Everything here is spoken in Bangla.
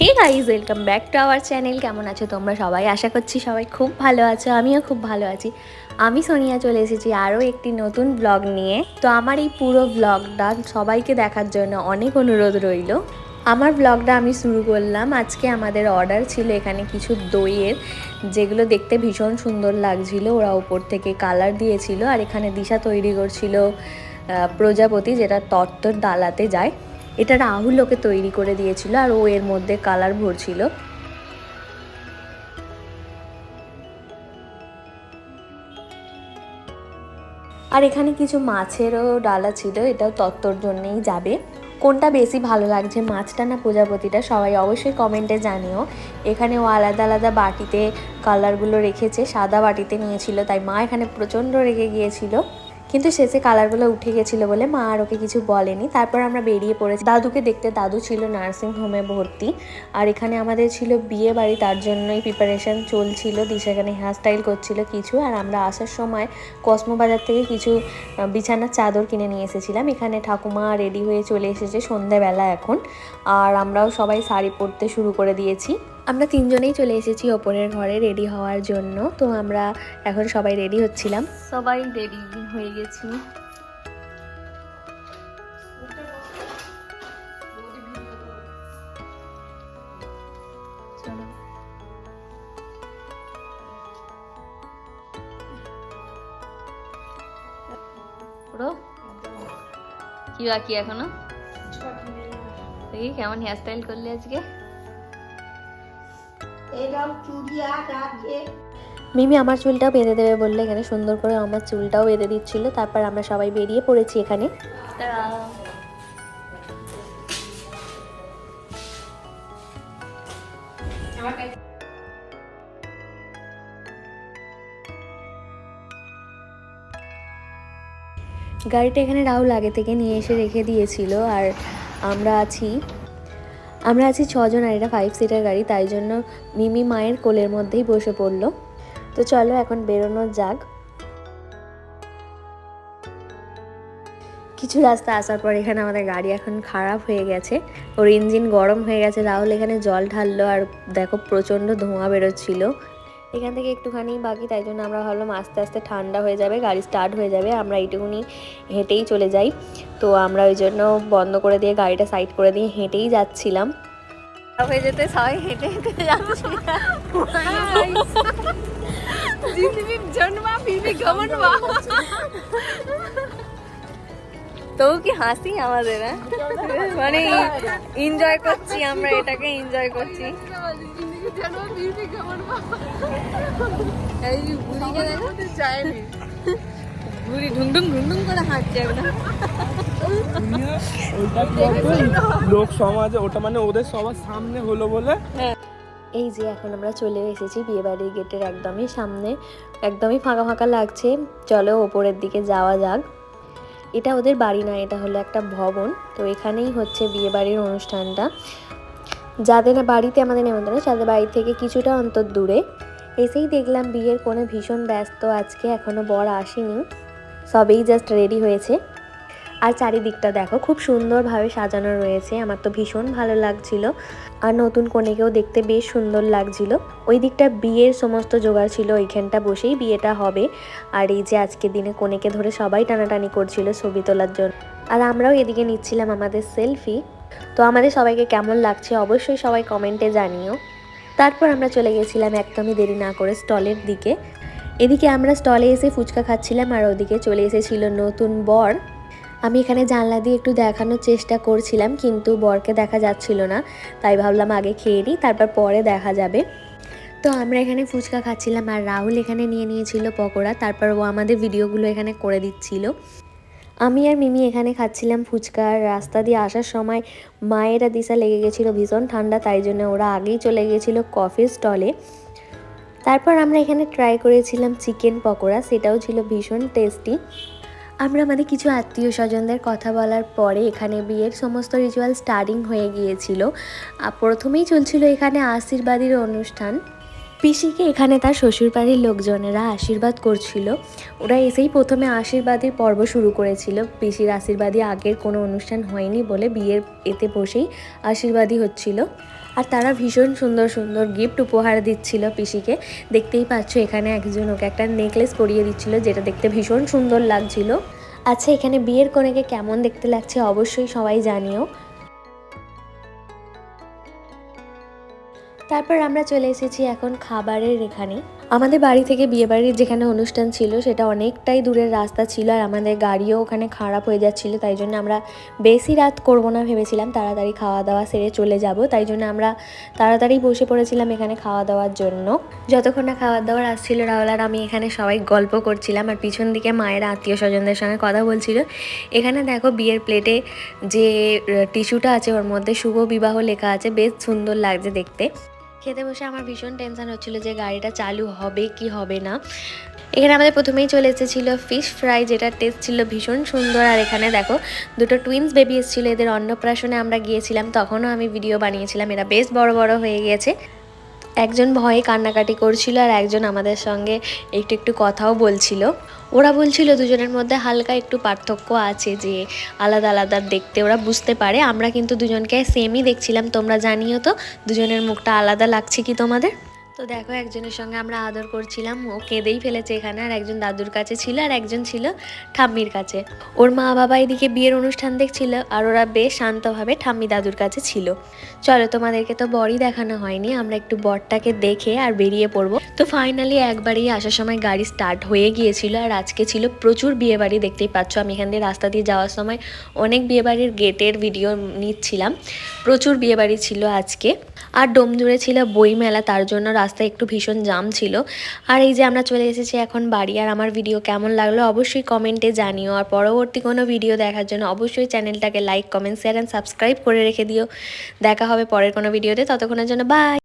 Hey guys welcome back to our channel কেমন আছো তোমরা সবাই? আশা করছি সবাই খুব ভালো আছো, আমিও খুব ভালো আছি। আমি সোনিয়া চলে এসেছি আরও একটি নতুন ব্লগ নিয়ে। তো আমার এই পুরো ব্লগটা সবাইকে দেখার জন্য অনেক অনুরোধ রইল। আমার ব্লগটা আমি শুরু করলাম। আজকে আমাদের অর্ডার ছিল এখানে কিছু দইয়ের, যেগুলো দেখতে ভীষণ সুন্দর লাগছিল। ওরা ওপর থেকে কালার দিয়েছিল। আর এখানে দিশা তৈরি করছিল প্রজাপতি, যেটা তত্ত্বর ডালাতে যায়। এটা রাহুল ওকে তৈরি করে দিয়েছিল আর ও এর মধ্যে কালার ভরছিল। আর এখানে কিছু মাছেরও ডালা ছিল, এটাও তত্ত্বর জন্যেই যাবে। কোনটা বেশি ভালো লাগছে, মাছটা না প্রজাপতিটা, সবাই অবশ্যই কমেন্টে জানিও। এখানে ও আলাদা আলাদা বাটিতে কালারগুলো রেখেছে, সাদা বাটিতে নিয়েছিল, তাই মা এখানে প্রচণ্ড রেগে গিয়েছিল। কিন্তু শেষে কালারগুলো উঠে গেছিল বলে মা আর ওকে কিছু বলেনি। তারপর আমরা বেরিয়ে পড়েছি। দাদুকে দেখতে দাদু ছিল নার্সিং হোমে ভর্তি। আর এখানে আমাদের ছিল বিয়ে বাড়ি, তার জন্যই প্রিপারেশন চলছিল। দিশা এখানে হেয়ার স্টাইল করছিল কিছু। আর আমরা আসার সময় কসমো বাজার থেকে কিছু বিছানার চাদর কিনে নিয়ে এসেছিলাম। এখানে ঠাকুমা রেডি হয়ে চলে এসেছে সন্ধ্যাবেলা এখন। আর আমরাও সবাই শাড়ি পরতে শুরু করে দিয়েছি। আমরা তিনজনেই চলে এসেছি ওপরের ঘরে রেডি হওয়ার জন্য। তো আমরা এখন সবাই রেডি হচ্ছিলাম। সবাই রেডি হয়ে গেছি। কি বাকি এখনও? কেমন হেয়ারস্টাইল করলি আজকে। মিমি আমার চুলটাও বেঁধে দেবে বললে এখানে, সুন্দর করে আমার চুলটাও বেঁধে দিচ্ছিল। তারপর আমরা সবাই বেরিয়ে পড়েছি এখানে। গাড়িটা এখানে রাহুল আগে থেকে নিয়ে এসে রেখে দিয়েছিল, আর আমরা আছি আমরা আছি ছজন আর এটা ফাইভ সিটার গাড়ি, তাই জন্য মিমি মায়ের কোলের মধ্যেই বসে পড়ল। তো চলো এখন বেরোনো যাক। কিছু রাস্তা আসার পর এখানে আমাদের গাড়ি এখন খারাপ হয়ে গেছে। ওর ইঞ্জিন গরম হয়ে গেছে, রাহুল এখানে জল ঢাললো আর দেখো প্রচণ্ড ধোঁয়া বেরোচ্ছিল। এখান থেকে একটুখানি বাকি তাই জন্য আমরা ভাবলাম আস্তে আস্তে ঠান্ডা হয়ে যাবে গাড়ি স্টার্ট হয়ে যাবে আমরা এইটুকুনি হেঁটেই চলে যাই। তো আমরা ওই জন্য বন্ধ করে দিয়ে গাড়িটা সাইড করে দিয়ে হেঁটেই যাচ্ছিলাম। হয়ে যেতে সবাই হেঁটে হেঁটে যাচ্ছি। জিন্দিগির জন্মা তবু কি হাসি আমাদের হ্যাঁ? মানে এনজয় করছি আমরা এটাকে এনজয় করছি। এই দেখো যায়নি ঘুরি করে হাঁটছে একদম? লোক সমাজে ওটা মানে ওদের সবার সামনে হলো বলে। এই যে এখন আমরা চলে এসেছি বিয়েবাড়ির গেটের একদমই সামনে। একদমই ফাঁকা ফাঁকা লাগছে। চলো ওপরের দিকে যাওয়া যাক। এটা ওদের বাড়ি না এটা হলো একটা ভবন। তো এখানেই হচ্ছে বিয়েবাড়ির অনুষ্ঠানটা। যাদের বাড়িতে আমাদের নেমন্তন্ন তাদের বাড়ি থেকে কিছুটা অন্তর দূরে। এসেই দেখলাম বিয়ের কোনো ভীষণ ব্যস্ত আজকে, এখনও বর আসেনি। সবেই জাস্ট রেডি হয়েছে। আর চারিদিকটা দেখো, খুব সুন্দরভাবে সাজানো রয়েছে। আমার তো ভীষণ ভালো লাগছিল। আর নতুন কনেকেও দেখতে বেশ সুন্দর লাগছিল। ওই দিকটা বিয়ের সমস্ত জোগাড় ছিল, ওইখানটা বসেই বিয়েটা হবে। আর এই যে আজকের দিনে কনেকে ধরে সবাই টানাটানি করছিল ছবি তোলার জন্য। আর আমরাও এদিকে নিচ্ছিলাম আমাদের সেলফি তো আমাদের সবাইকে কেমন লাগছে অবশ্যই সবাই কমেন্টে জানিও। তারপর আমরা চলে গেছিলাম একদমই দেরি না করে স্টলের দিকে। এদিকে আমরা স্টলে এসে ফুচকা খাচ্ছিলাম আর ওদিকে চলে এসেছিল নতুন বর। আমি এখানে জানলা দিয়ে একটু দেখানোর চেষ্টা করছিলাম কিন্তু বরকে দেখা যাচ্ছিল না, তাই ভাবলাম আগে খেয়ে নিই, তারপর পরে দেখা যাবে। তো আমরা এখানে ফুচকা খাচ্ছিলাম আর রাহুল এখানে নিয়ে নিয়েছিল পকোড়া, তারপর ও আমাদের ভিডিওগুলো এখানে করে দিচ্ছিল। আমি আর মিমি এখানে খাচ্ছিলাম ফুচকা। আর রাস্তা দিয়ে আসার সময় মায়েরা দিশা লেগে গেছিল ভীষণ ঠান্ডা, তাই জন্য ওরা আগেই চলে গেছিল কফির স্টলে তারপর আমরা এখানে ট্রাই করেছিলাম চিকেন পকোড়া, সেটাও ছিল ভীষণ টেস্টি আমরা আমাদের কিছু আত্মীয় স্বজনদের কথা বলার পরে এখানে বিয়ের সমস্ত রিচুয়াল স্টার্টিং হয়ে গিয়েছিল। প্রথমেই চলছিল এখানে আশীর্বাদের অনুষ্ঠান। পিসিকে এখানে তার শ্বশুরবাড়ির লোকজনেরা আশীর্বাদ করছিল। ওরা এসেই প্রথমে আশীর্বাদের পর্ব শুরু করেছিল। পিসির আশীর্বাদী আগের কোনো অনুষ্ঠান হয়নি বলে বিয়ের এতে বসেই আশীর্বাদী হচ্ছিল। আর তারা ভীষণ সুন্দর সুন্দর গিফট উপহার দিচ্ছিল পিসিকে। দেখতেই পাচ্ছ এখানে একজন ওকে একটা নেকলেস পরিয়ে দিচ্ছিল যেটা দেখতে ভীষণ সুন্দর লাগছিল। আচ্ছা এখানে বিয়ের কনেকে কেমন দেখতে লাগছে অবশ্যই সবাই জানিও। তারপর আমরা চলে এসেছি এখন খাবারের এখানে। আমাদের বাড়ি থেকে বিয়ে বাড়ির যেখানে অনুষ্ঠান ছিল, সেটা অনেকটাই দূরের রাস্তা ছিল আর আমাদের গাড়িও ওখানে খারাপ হয়ে যাচ্ছিল, তাই জন্য আমরা বেশি রাত করব না ভেবেছিলাম। তাড়াতাড়ি খাওয়া দাওয়া সেরে চলে যাব, তাই জন্য আমরা তাড়াতাড়ি বসে পড়েছিলাম এখানে খাওয়া দাওয়ার জন্য। যতক্ষণ না খাওয়া দাওয়ার আসছিল রাহুল আর আমি এখানে সবাই গল্প করছিলাম আর পিছন দিকে মায়ের আত্মীয় স্বজনদের সঙ্গে কথা বলছিল। এখানে দেখো বিয়ের প্লেটে যে টিস্যুটা আছে ওর মধ্যে শুভ বিবাহ লেখা আছে, বেশ সুন্দর লাগছে দেখতে। খেতে বসে আমার ভীষণ টেনশন হচ্ছিল যে গাড়িটা চালু হবে কি হবে না। এখানে আমাদের প্রথমেই চলে এসেছিল ফিশ ফ্রাই যেটার টেস্ট ছিল ভীষণ সুন্দর। আর এখানে দেখো, দুটো টুইন্স বেবি এসেছিল। এদের অন্নপ্রাশনে আমরা গিয়েছিলাম, তখনও আমি ভিডিও বানিয়েছিলাম। এরা বেশ বড় বড় হয়ে গিয়েছে। একজন ভয়ে কান্নাকাটি করছিল আর একজন আমাদের সঙ্গে একটু একটু কথাও বলছিল। ওরা বলছিল দুজনের মধ্যে হালকা একটু পার্থক্য আছে যে আলাদা আলাদা দেখতে ওরা বুঝতে পারে। আমরা কিন্তু দুজনকে সেমই দেখছিলাম, তোমরা জানিও তো? দুজনের মুখটা আলাদা লাগছে কি তোমাদের? তো দেখো, একজনের সঙ্গে আমরা আদর করছিলাম। ও কেঁদেই ফেলেছে এখানে, আর একজন দাদুর কাছে ছিল, আর একজন ছিল ঠাম্মির কাছে। ওর মা বাবা এদিকে বিয়ের অনুষ্ঠান দেখছিল, আর ওরা বেশ শান্তভাবে ঠাম্মি দাদুর কাছে ছিল। চলো, তোমাদেরকে তো বরই দেখানো হয়নি, আমরা একটু বরটাকে দেখে আর বেরিয়ে পড়ব। তো ফাইনালি একবারই আসার সময় গাড়ি স্টার্ট হয়ে গিয়েছিল, আর আজকে ছিল প্রচুর বিয়ে বাড়ি দেখতেই পাচ্ছ। আমি এখান দিয়ে রাস্তা দিয়ে যাওয়ার সময় অনেক বিয়ে বাড়ির গেটের ভিডিও নিচ্ছিলাম। প্রচুর বিয়ে বাড়ি ছিল আজকে। আর ডোমজুড়ে ছিল বইমেলা, তার জন্য রাস্তায় একটু ভীষণ জাম ছিল। আর এই যে আমরা চলে এসেছি এখন বাড়ি, আর আমার ভিডিও কেমন লাগল অবশ্যই কমেন্টে জানিও। আর পরবর্তী কোনো ভিডিও দেখার জন্য অবশ্যই চ্যানেলটাকে like comment share and subscribe করে রেখে দিও। দেখা হবে পরের কোনো ভিডিওতে ততক্ষণের জন্য বাই